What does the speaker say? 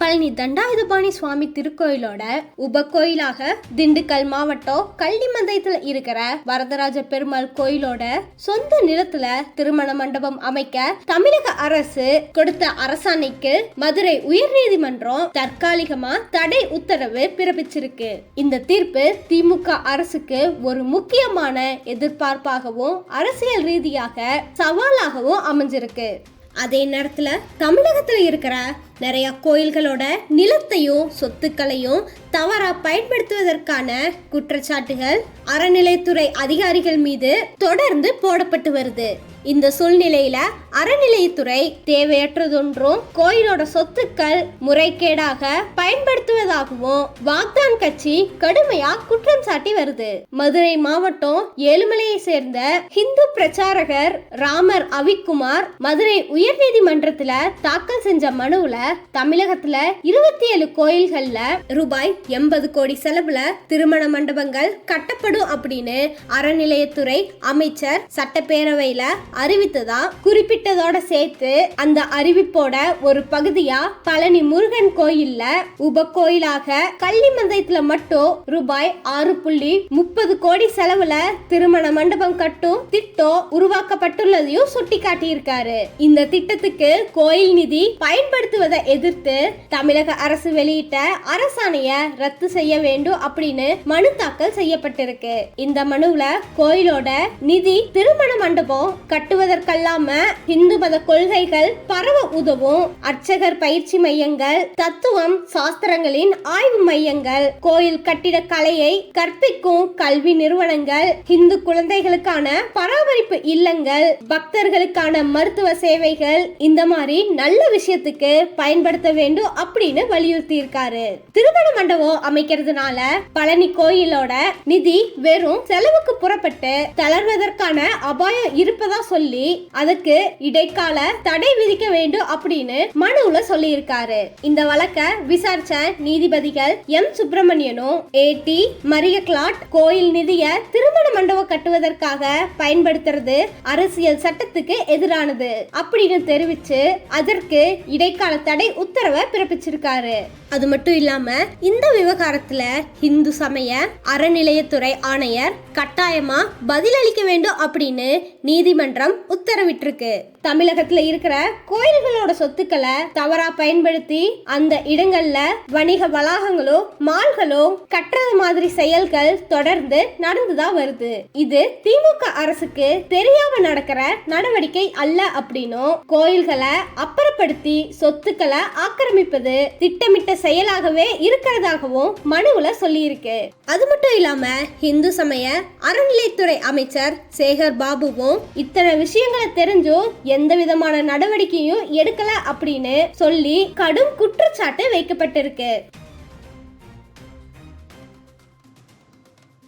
பழனி தண்டாயுதபாணி சுவாமி திருக்கோயிலோட உப கோயிலாக திண்டுக்கல் மாவட்டம் கள்ளிமந்தயத்துல இருக்கிற வரதராஜ பெருமாள் கோயிலோட சொந்த நிலத்துல திருமண மண்டபம் அமைக்க தமிழக அரசு கொடுத்த அரசாணைக்கு மதுரை உயர்நீதிமன்றம் தற்காலிகமா தடை உத்தரவு பிறப்பிச்சிருக்கு. இந்த தீர்ப்பு திமுக அரசுக்கு ஒரு முக்கியமான எதிர்பார்ப்பாகவும் அரசியல் ரீதியாக சவாலாகவும் அமைஞ்சிருக்கு. அதே நேரத்தில் தமிழகத்தில் இருக்கிற நிறைய கோயில்களோட நிலத்தையும் சொத்துக்களையும் தவறா பயன்படுத்துவதற்கான குற்றச்சாட்டுகள் அறநிலைத்துறை அதிகாரிகள் மீது தொடர்ந்து போடப்பட்டு வருது. இந்த சூழ்நிலையில அறநிலையத்துறை தேவையற்றதொன்றும் கோயிலோட சொத்துக்கள் முறைகேடாக பயன்படுத்துவதாகவும் வாக்தான் கட்சி கடுமையா குற்றம் சாட்டி வருது. மதுரை மாவட்டம் ஏழுமலையை சேர்ந்த ஹிந்து பிரச்சாரகர் ராமர் அவிக்குமார் மதுரை உயர்நீதிமன்றத்துல தாக்கல் செஞ்ச மனுவுல தமிழகத்துல இருபத்தி ஏழு கோயில்கள்ல ரூபாய் எண்பது கோடி செலவுல திருமண மண்டபங்கள் கட்டப்படும் அப்படின்னு அறநிலையத்துறை அமைச்சர் சட்டப்பேரவையில அறிவித்ததா குறிப்பிட்டதோட சேர்த்து அந்த அறிவிப்போட ஒரு பகுதியா பழனி முருகன் கோயில்ல உப கோயிலாக கள்ளிமந்தயத்துல மட்டும் ரூபாய் ஆறு புள்ளி முப்பது கோடி செலவுல திருமண மண்டபம் கட்டும் திட்டம் உருவாக்கப்பட்டுள்ளதையும் சுட்டிக்காட்டியிருக்காரு. இந்த திட்டத்துக்கு கோயில் நிதி பயன்படுத்துவதை எதிர்த்து தமிழக அரசு வெளியிட்ட அரசாணைய ரத்து செய்ய வேண்டும் அப்படின்னு மனு தாக்கல் செய்யப்பட்டிருக்கு. இந்த மனுவுல கோயிலோட நிதி திருமண மண்டபம் கட்டுவதற்கல்லாம இந்து மத கொள்கைகள் பரவ உதவும். அர்ச்சகர் பயிற்சி மையங்கள் தத்துவம் சாஸ்திரங்களின் ஆய்வு மையங்கள் கோயில் கட்டிட கலையை கற்பிக்கும் கல்வி நிறுவனங்கள் இந்து குழந்தைகளுக்கான பராமரிப்பு இல்லங்கள் பக்தர்களுக்கான மருத்துவ சேவைகள் இந்த மாதிரி நல்ல விஷயத்துக்கு பயன்படுத்த வேண்டும் அப்படின்னு வலியுறுத்தி இருக்காரு திருமண மண்டபம் அமைக்கிறதுனால பழனி கோயிலோட நிதி வெறும் செலவுக்கு புறப்பட்டு தளர்வதற்கான அபாயம் இருப்பதா சொல்லி அதுக்கு இடைக்கால தடை விதிக்க வேண்டும் அப்படின்னு மனுவுல சொல்லியிருக்காரு. இந்த வழக்க விசாரிச்ச நீதிபதிகள் எம். சுப்பிரமணியனும் ஏ. டி. மரிய கிளாட் கோயில் நிதிய திருமண மண்டபம் கட்டுவதற்காக பயன்படுத்துறது அரசியல் சட்டத்துக்கு எதிரானது அப்படின்னு தெரிவிச்சு அதற்கு இடைக்கால தடை உத்தரவை பிறப்பிச்சிருக்காரு. அது மட்டும் இல்லாம இந்த விவகாரத்துல இந்து சமய அறநிலையத்துறை ஆணையர் கட்டாயமா பதிலளிக்க வேண்டும் அப்படின்னு நீதிமன்றம் உத்தரவிட்டிருக்கு. தமிழகத்துல இருக்கிற கோயில்களோட சொத்துக்களை தவறா பயன்படுத்தி அந்த இடங்கள்ல வணிக வளாகங்களோ மால்களோ கட்டுறது மாதிரி செயல்கள் தொடர்ந்து நடந்துதான் வருது. இது திமுக அரசுக்கு தெரியாம நடக்கிற நடவடிக்கை அல்ல அப்படின்னும் கோயில்களை அப்புறப்படுத்தி சொத்துக்களை ஆக்கிரமிப்பது திட்டமிட்ட செயலாகவே இருக்கிறதாக இருப்பதாகவும் மனுவில் சொல்லியிருக்கு. அது மட்டும் இல்லாம இந்து சமய அறநிலைத்துறை அமைச்சர் சேகர் பாபுவும் இத்தனை விஷயங்களை தெரிஞ்சும் எந்த விதமான நடவடிக்கையும் எடுக்கல அப்படின்னு சொல்லி கடும் குற்றச்சாட்டு வைக்கப்பட்டிருக்கு.